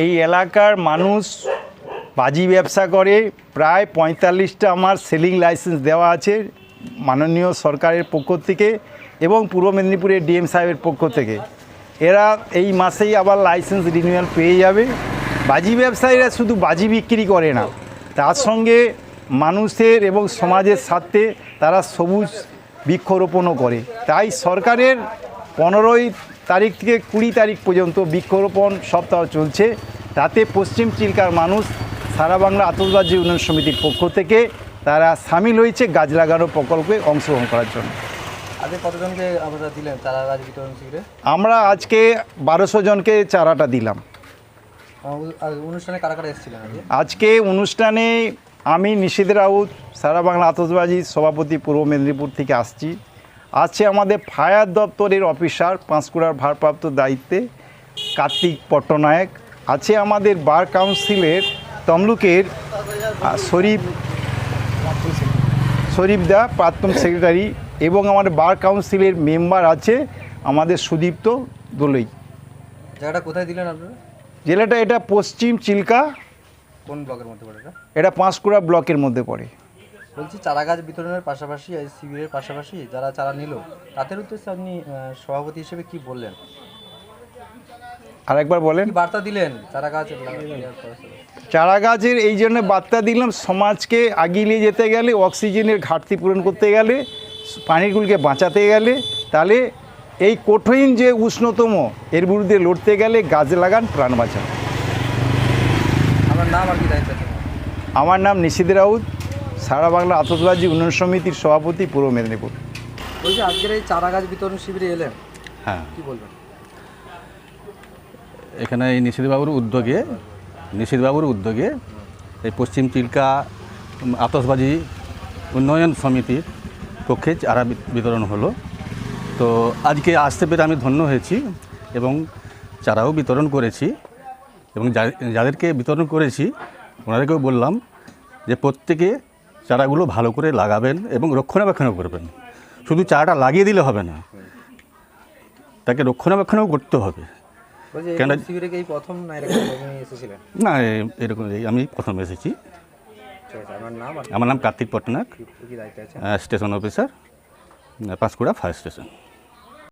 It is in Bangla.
এই এলাকার মানুষ বাজি ব্যবসা করে, প্রায় পঁয়তাল্লিশটা আমার সেলিং লাইসেন্স দেওয়া আছে মাননীয় সরকারের পক্ষ থেকে এবং পূর্ব মেদিনীপুরের ডিএম সাহেবের পক্ষ থেকে। এরা এই মাসেই আবার লাইসেন্স রিনিউয়াল পেয়ে যাবে। বাজি ব্যবসায়ীরা শুধু বাজি বিক্রি করে না, তার সঙ্গে মানুষের এবং সমাজের স্বার্থে তারা সবুজ বৃক্ষরোপণও করে। তাই সরকারের পনেরোই তারিখ থেকে কুড়ি তারিখ পর্যন্ত বৃক্ষরোপণ সপ্তাহ চলছে। তাতে পশ্চিম চিল্কার মানুষ সারা বাংলা আতসবাজি উন্নয়ন সমিতির পক্ষ থেকে তারা সামিল হয়েছে গাছ লাগানো প্রকল্পে অংশগ্রহণ করার জন্য। কতজনকে আপনারা দিলেন? চারা গাছ বিতরণ শিবিরে আমরা আজকে বারোশো জনকে চারাটা দিলাম। অনুষ্ঠানে কারা কারা এসেছিলেন আজকে? অনুষ্ঠানে আমি নিশীদ রাউত সারা বাংলা আতসবাজি সভাপতি পূর্ব মেদিনীপুর থেকে আসছি। আছে আমাদের ফায়ার দপ্তরের অফিসার পাঁশকুড়ার ভারপ্রাপ্ত দায়িত্বে কার্তিক পট্টনায়ক। আছে আমাদের বার কাউন্সিলের তমলুকের শরীফ শরীফ দা প্রাক্তন সেক্রেটারি এবং আমাদের বার কাউন্সিলের মেম্বার আছে আমাদের সুদীপ্ত দোলই। জায়গাটা কোথায় দিলেন আপনারা? জেলাটা এটা পশ্চিম চিল্কা কোন ব্লকের মধ্যে পড়ে এটা পাঁশকুড়া ব্লকের মধ্যে পড়ে। বলছি চারা গাছ বিতরণের পাশাপাশি এই শিবিরের পাশাপাশি যারা চারা নিল তাদের উদ্দেশ্যে আপনি সভাপতি হিসেবে কি বললেন? আরেকবার বলেন। বার্তা দিলেন চারা গাছ চারা গাছের এই জন্য বার্তা দিলাম সমাজকে আগিয়ে নিয়ে যেতে গেলে অক্সিজেনের ঘাটতি পূরণ করতে গেলে পানিগুলোকে বাঁচাতে গেলে তাহলে এই কঠিন যে উষ্ণতম এর বিরুদ্ধে লড়তে গেলে গাছ লাগান প্রাণ বাঁচান। আমার নাম আর কি আমার নাম নিশিদ রাউত। সারা বাংলা আতসবাজি উন্নয়ন সমিতির সভাপতি পূর্ব মেদিনীপুর। বলছি আজকের এই চারা গাছ বিতরণ শিবিরে এলেন? হ্যাঁ। কি বলবেন? এখানে এই নিশীথবাবুর উদ্যোগে নিশীথবাবুর উদ্যোগে এই পশ্চিম চিল্কা আতসবাজি উন্নয়ন সমিতির পক্ষে চারা বিতরণ হলো। তো আজকে আসতে পেরে আমি ধন্য হয়েছি এবং চারাও বিতরণ করেছি এবং যাদেরকে বিতরণ করেছি ওনাদেরকেও বললাম যে প্রত্যেকে চারাগুলো ভালো করে লাগাবেন এবং রক্ষণাবেক্ষণও করবেন। শুধু চারাটা লাগিয়ে দিলে হবে না তাকে রক্ষণাবেক্ষণও করতে হবে। কেন- প্রথম না এরকম আমি প্রথম এসেছি। আমার নাম আর আমার নাম কার্তিক পট্টনাক কি কি দায়িত্ব আছে station officer Panskura fire station.